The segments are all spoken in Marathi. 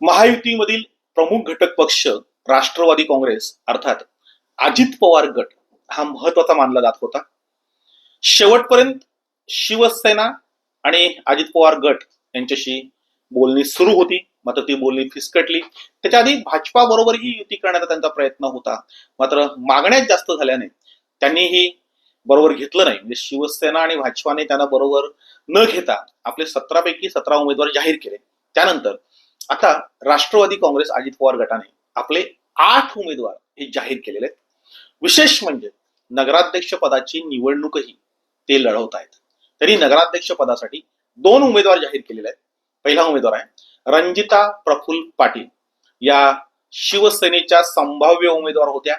महायुतीमधील प्रमुख घटक पक्ष राष्ट्रवादी काँग्रेस अर्थात अजित पवार गट हा महत्त्वाचा मानला जात होता. शेवटपर्यंत शिवसेना आणि अजित पवार गट यांच्याशी बोलणी सुरू होती. मात्र ती बोलणी फिसकटली. त्याच्या आधी भाजपा बरोबरही युती करण्याचा त्यांचा प्रयत्न होता. मात्र मागण्याच जास्त झाल्याने त्यांनीही बरोबर घेतलं नाही. म्हणजे शिवसेना आणि भाजपाने त्यांना बरोबर न घेता आपले सतरापैकी सतरा उमेदवार जाहीर केले. त्यानंतर आता राष्ट्रवादी काँग्रेस अजित पवार गटाने आपले आठ उमेदवार हे जाहीर केलेले आहेत. विशेष म्हणजे नगराध्यक्ष पदाची निवडणूकही ते लढवत आहेत. तरी नगराध्यक्ष पदासाठी दोन उमेदवार जाहीर केलेले आहेत. पहिला उमेदवार आहे रंजिता प्रफुल्ल पाटील. या शिवसेनेच्या संभाव्य उमेदवार होत्या.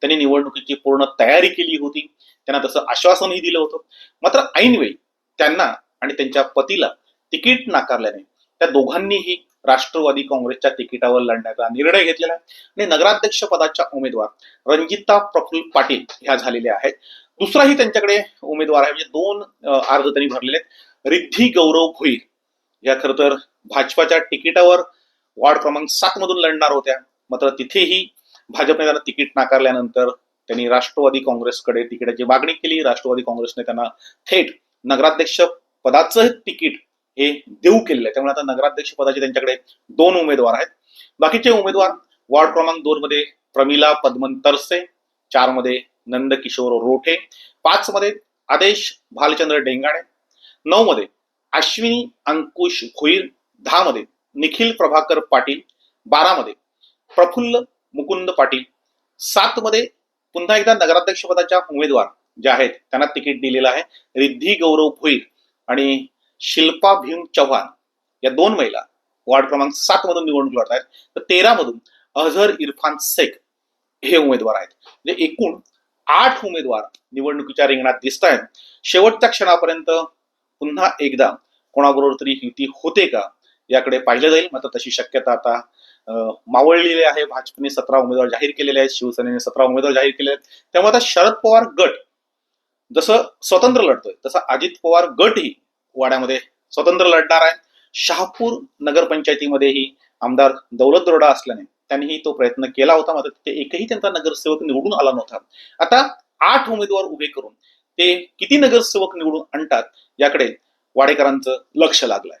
त्यांनी निवडणुकीची पूर्ण तयारी केली होती. त्यांना तसं आश्वासनही दिलं होतं. मात्र ऐनवेळी त्यांना आणि त्यांच्या पतीला तिकीट नाकारल्याने त्या दोघांनीही राष्ट्रवादी काँग्रेसच्या तिकिटावर लढण्याचा निर्णय घेतलेला आहे. आणि नगराध्यक्ष पदाच्या उमेदवार रंजिता प्रफुल्ल पाटील ह्या झालेल्या आहेत. दुसराही त्यांच्याकडे उमेदवार आहे. म्हणजे दोन अर्ज त्यांनी भरलेले आहेत. रिद्धी गौरव भुईर. या खरं तर भाजपाच्या तिकिटावर वार्ड क्रमांक सात मधून लढणार होत्या. मात्र तिथेही भाजपने त्यांना तिकीट नाकारल्यानंतर त्यांनी राष्ट्रवादी काँग्रेसकडे तिकिटाची मागणी केली. राष्ट्रवादी काँग्रेसने त्यांना थेट नगराध्यक्ष पदाचं तिकीट हे देऊ केलेलं आहे. त्यामुळे आता नगराध्यक्ष पदाचे त्यांच्याकडे दोन उमेदवार आहेत. बाकीचे उमेदवार वॉर्ड क्रमांक दोन मध्ये प्रमिला पद्मन तरसे चारमध्ये नंदकिशोर रोठे पाच मध्ये आदेश भालचंद्र डेंगाणे नऊ मध्ये अश्विनी अंकुश भोईर दहा मध्ये निखिल प्रभाकर पाटील बारा मध्ये प्रफुल्ल मुकुंद पाटील सात मध्ये पुन्हा एकदा नगराध्यक्ष पदाच्या उमेदवार ज्या आहेत त्यांना तिकीट दिलेलं आहे. रिद्धी गौरव भोईर आणि शिल्पा भीम चव्हाण या दोन महिला वार्ड क्रमांक सात मधून निवडणूक लढत आहेत. तर तेरा मधून अझहर इरफान शेख हे उमेदवार आहेत. म्हणजे एकूण आठ उमेदवार निवडणुकीच्या रिंगणात दिसत आहेत शेवटच्या क्षणापर्यंत पुन्हा एकदा कोणाबरोबर तरी युती होते का याकडे पाहिलं जाईल. मात्र तशी शक्यता आता मावळलेली आहे. भाजपने सतरा उमेदवार जाहीर केलेले आहेत. शिवसेनेने सतरा उमेदवार जाहीर केले आहेत. त्यामुळे आता शरद पवार गट जसं स्वतंत्र लढतोय तसं अजित पवार गटही वाड्यामध्ये स्वतंत्र लढणार आहे. शहापूर नगरपंचायतीमध्येही आमदार दौलत दरोडा असल्याने त्यांनीही तो प्रयत्न केला होता. मात्र तिथे एकही त्यांचा नगरसेवक निवडून आला नव्हता. आता आठ उमेदवार उभे करून ते किती नगरसेवक निवडून आणतात याकडे वाडेकरांचं लक्ष लागलंय.